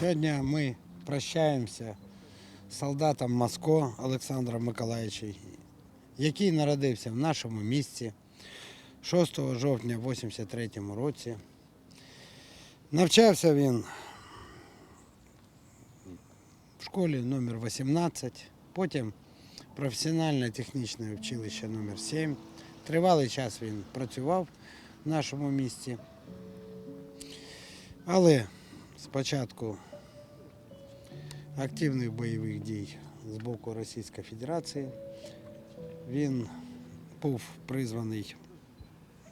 Сьогодні ми прощаємося з солдатом Моско Олександром Миколаївичем, який народився в нашому місті 6 жовтня 83 році. Навчався він в школі номер 18, потім професіональне технічне училище номер 7. Тривалий час він працював в нашому місті. Але спочатку активних бойових дій з боку Російської Федерації він був призваний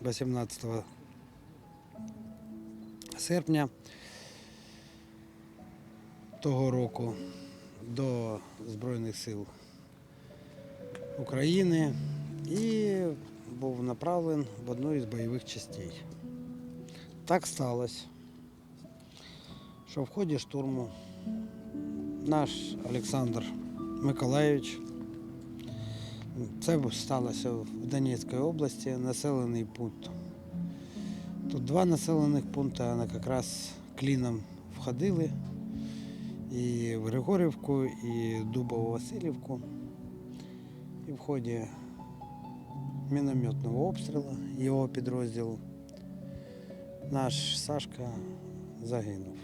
18 серпня того року до Збройних сил України і був направлен в одну із бойових частей. Так сталося, що в ході штурму наш Олександр Миколаївич, це сталося в Донецькій області, населений пункт. Тут два населених пункти, вони якраз кліном входили і в Григорівку, і Дубово Васильівку. І в ході мінометного обстрілу його підрозділу наш Сашка загинув.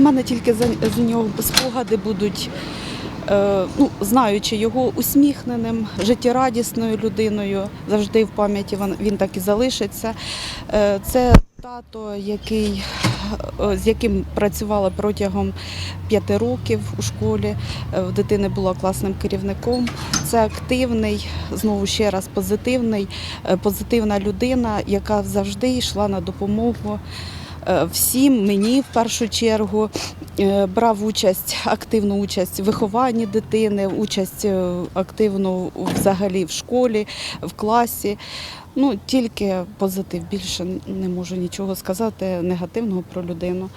В мене тільки за, за нього спогади будуть, е, ну, знаючи його усміхненим, життєрадісною людиною, завжди в пам'яті він, він так і залишиться. Е, це тато, який, е, з яким працювала протягом п'яти років у школі. Е, В дитини була класним керівником. Це активний, знову ще раз позитивний, е, позитивна людина, яка завжди йшла на допомогу всім, мені в першу чергу. Е, Брав участь, активну участь в вихованні дитини, участь е, активну взагалі в школі, в класі. Ну, тільки позитив. Більше не можу нічого сказати негативного про людину.